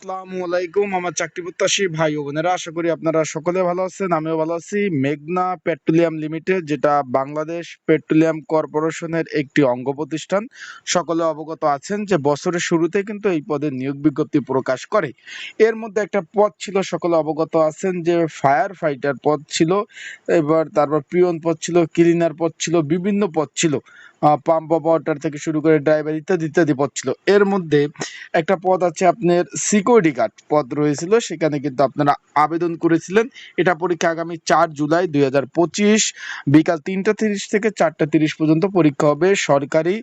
আসসালামু আলাইকুম, আমার চাকরি প্রত্যাশী ভাই ও বোনেরা, আশা করি আপনারা সকলে ভালো আছেন, আমিও ভালো আছি। মেঘনা পেট্রোলিয়াম লিমিটেড, যেটা বাংলাদেশ পেট্রোলিয়াম কর্পোরেশনের একটি অঙ্গ প্রতিষ্ঠান, সকলে অবগত আছেন যে বছরের শুরুতে কিন্তু এই নিয়োগ বিজ্ঞপ্তি প্রকাশ করে। এর মধ্যে একটা পদ ছিল, সকলে অবগত আছেন যে ফায়ার ফাইটার পদ ছিল, এবার তারপর পিয়ন পদ ছিল, ক্লিনার পদ ছিল, বিভিন্ন পদ ছিল পাম্প অপারেটর থেকে শুরু করে ড্রাইভার ইত্যাদি ইত্যাদি পদ ছিল। এর মধ্যে একটা পদ আছে আপনার সিকিউরিটি গার্ড পদ রয়েছিল, সেখানে কিন্তু আপনারা আবেদন করেছিলেন। এটা পরীক্ষা আগামী চার জুলাই দুই হাজার পঁচিশ, বিকাল তিনটা তিরিশ থেকে চারটা তিরিশ পর্যন্ত পরীক্ষা হবে। সরকারি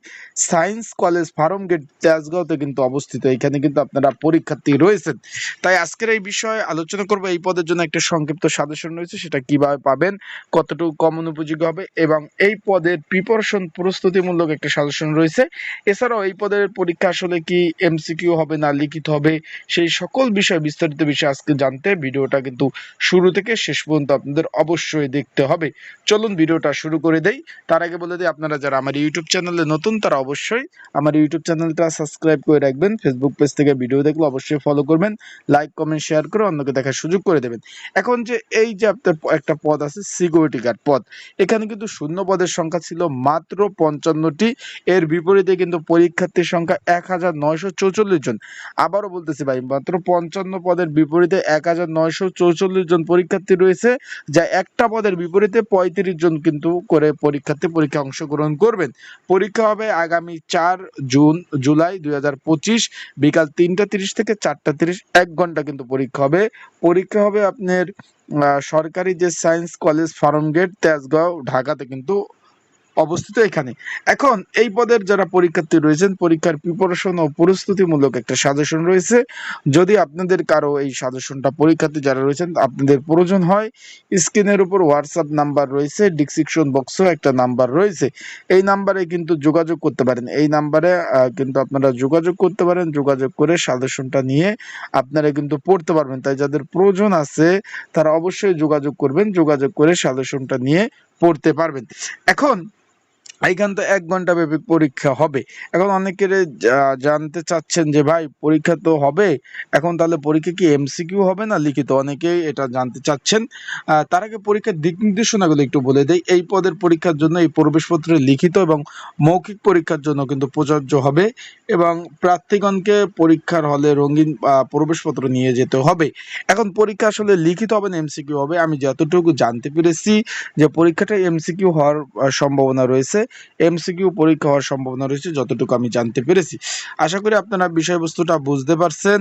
সায়েন্স কলেজ ফার্ম গেট তেজগাঁওতে কিন্তু অবস্থিত, এখানে কিন্তু আপনারা পরীক্ষার্থী রয়েছেন। তাই আজকের এই বিষয়ে আলোচনা করব, এই পদের জন্য একটা সংক্ষিপ্ত সাজেশন রয়েছে, সেটা কীভাবে পাবেন, কতটুকু কমন উপযোগী হবে, এবং এই পদের প্রিপারেশন প্রস্তুতিমূলক একটা সাজেশন রয়েছে। এছাড়াও এই পদের পরীক্ষা আসলে কি এমসিকিউ হবে না লিখিত হবে সেই সকল বিষয়, বিস্তারিত বিষয় আজকে জানতে ভিডিওটা কিন্তু শুরু থেকে শেষ পর্যন্ত আপনাদের অবশ্যই দেখতে হবে। চলুন ভিডিওটা শুরু করে দেই। তার আগে বলে দিই, আপনারা যারা আমার ইউটিউব চ্যানেলে নতুন, তারা অবশ্যই আমার ইউটিউব চ্যানেলটা সাবস্ক্রাইব করে রাখবেন। ফেসবুক পেজ থেকে ভিডিও দেখলে অবশ্যই ফলো করবেন। লাইক কমেন্ট শেয়ার করে অন্যকে দেখার সুযোগ করে দেবেন। এখন যে এই যে আপনার একটা পদ আছে সিকিউরিটি গার্ড পদ। এখানে কিন্তু শূন্য পদের সংখ্যা ছিল মাত্র পঞ্চান্নটি। এর বিপরীতে কিন্তু পরীক্ষার্থীর সংখ্যা এক হাজার নয়শো চৌচল্লিশ জন। আবারও বলতেছি ভাই মাত্র পঞ্চান্ন পদের বিপরীতে এক হাজার নয়শো চৌচল্লিশ জন পরীক্ষার্থী রয়েছে, যা একটা পদের বিপরীতে পঁয়ত্রিশ জন কিন্তু করে পরীক্ষার্থী পরীক্ষা অংশগ্রহণ করবেন। পরীক্ষা হবে আগামী চার জুন, জুলাই দুই হাজার পঁচিশ, বিকাল তিনটা তিরিশ থেকে চারটা তিরিশ, এক ঘণ্টা কিন্তু পরীক্ষা হবে। পরীক্ষা হবে আপনার সরকারি যে Science College Farm Gate Tejgaon, ঢাকাতে কিন্তু অবস্থিত এখানে। এখন, এই পদের যারা পরীক্ষার্থী রয়েছেন, পরীক্ষার প্রিপারেশন ও প্রস্তুতিমূলক একটা সাজেশন রয়েছে। যদি আপনাদের কারও এই সাজেশনটা পরীক্ষার্থী যারা রয়েছেন, আপনাদের প্রয়োজন হয়, স্ক্রিনের উপর হোয়াটসঅ্যাপ নাম্বার রয়েছে ডিসক্রিপশন বক্সেও একটা নাম্বার রয়েছে। এই নাম্বারে কিন্তু যোগাযোগ করতে পারেন। এই নাম্বারে কিন্তু আপনারা যোগাযোগ করতে পারেন, যোগাযোগ করে সাজেশনটা নিয়ে আপনারা কিন্তু পড়তে পারবেন। তাই যাদের প্রয়োজন আছে, তারা অবশ্যই যোগাযোগ করবেন, যোগাযোগ করে সাজেশনটা নিয়ে পড়তে পারবেন। এখন এইখান তো এক ঘণ্টা ব্যাপী পরীক্ষা হবে। এখন অনেকের জানতে চাচ্ছেন যে ভাই পরীক্ষা তো হবে, এখন তাহলে পরীক্ষা কি এমসিকিউ হবে না লিখিত? অনেকেই এটা জানতে চাচ্ছেন। তার আগে পরীক্ষার দিক নির্দেশনাগুলো একটু বলে দেই। এই পদের পরীক্ষার জন্য এই প্রবেশপত্রে লিখিত এবং মৌখিক পরীক্ষার জন্য কিন্তু প্রযোজ্য হবে এবং প্রার্থীগণকে পরীক্ষার হলে রঙিন প্রবেশপত্র নিয়ে যেতে হবে। এখন পরীক্ষা আসলে লিখিত হবে না এমসিকিউ হবে, আমি যতটুকু জানতে পেরেছি যে পরীক্ষাটা এমসিকিউ হওয়ার সম্ভাবনা রয়েছে। এমসিকিউ পরীক্ষা হওয়ার সম্ভাবনা রয়েছে, যতটুকু আমি জানতে পেরেছি। আশা করি আপনারা বিষয়বস্তুটা বুঝতে পারছেন।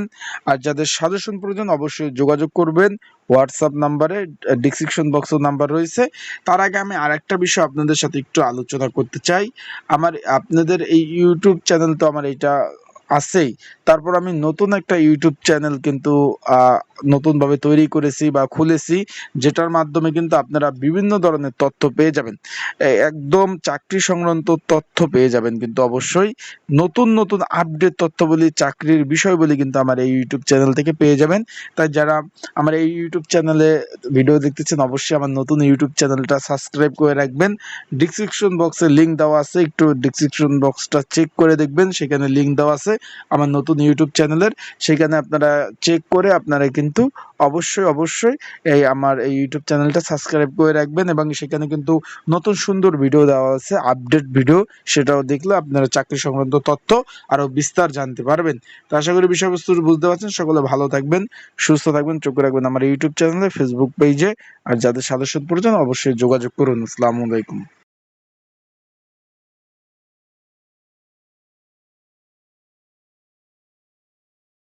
আর যাদের সাজেশন প্রয়োজন অবশ্যই যোগাযোগ করবেন। হোয়াটসঅ্যাপ নাম্বারে ডিসক্রিপশন বক্সের নাম্বার রয়েছে। তার আগে আমি আরেকটা বিষয় আপনাদের সাথে একটু আলোচনা করতে চাই। আমার, আপনাদের এই ইউটিউব চ্যানেল তো আমার এটা আছেই। তারপর আমি নতুন একটা ইউটিউব চ্যানেল কিন্তু নতুনভাবে তৈরি করেছি বা খুলেছি, যেটার মাধ্যমে কিন্তু আপনারা বিভিন্ন ধরনের তথ্য পেয়ে যাবেন। একদম চাকরি সংক্রান্ত তথ্য পেয়ে যাবেন কিন্তু অবশ্যই। নতুন নতুন আপডেট তথ্য বলি চাকরির বিষয় বলি কিন্তু আমার এই ইউটিউব চ্যানেল থেকে পেয়ে যাবেন। তাই যারা আমার এই ইউটিউব চ্যানেলে ভিডিও দেখতেছেন, অবশ্যই আমার নতুন ইউটিউব চ্যানেলটা সাবস্ক্রাইব করে রাখবেন। ডিসক্রিপশন বক্সে লিঙ্ক দেওয়া আছে, একটু ডিসক্রিপশন বক্সটা চেক করে দেখবেন, সেখানে লিঙ্ক দেওয়া আছে আমার নতুন ইউটিউব চ্যানেলের সেখানে আপনারা চেক করে আপনারা কিন্তু অবশ্যই অবশ্যই এই আমার এই ইউটিউব চ্যানেলটা সাবস্ক্রাইব করে রাখবেন এবং সেখানে কিন্তু নতুন সুন্দর ভিডিও দেওয়া আছে আপডেট ভিডিও সেটাও দেখলে আপনারা চাকরি সংক্রান্ত তথ্য আরও বিস্তার জানতে পারবেন। তো আশা করি বিষয়বস্তু বুঝতে পারছেন, সকলে ভালো থাকবেন, সুস্থ থাকবেন, চোখ রাখবেন আমার ইউটিউব চ্যানেলে ফেসবুক পেজে আর যাদের সাদস্য প্রয়োজন অবশ্যই যোগাযোগ করুন। আসসালামু আলাইকুম।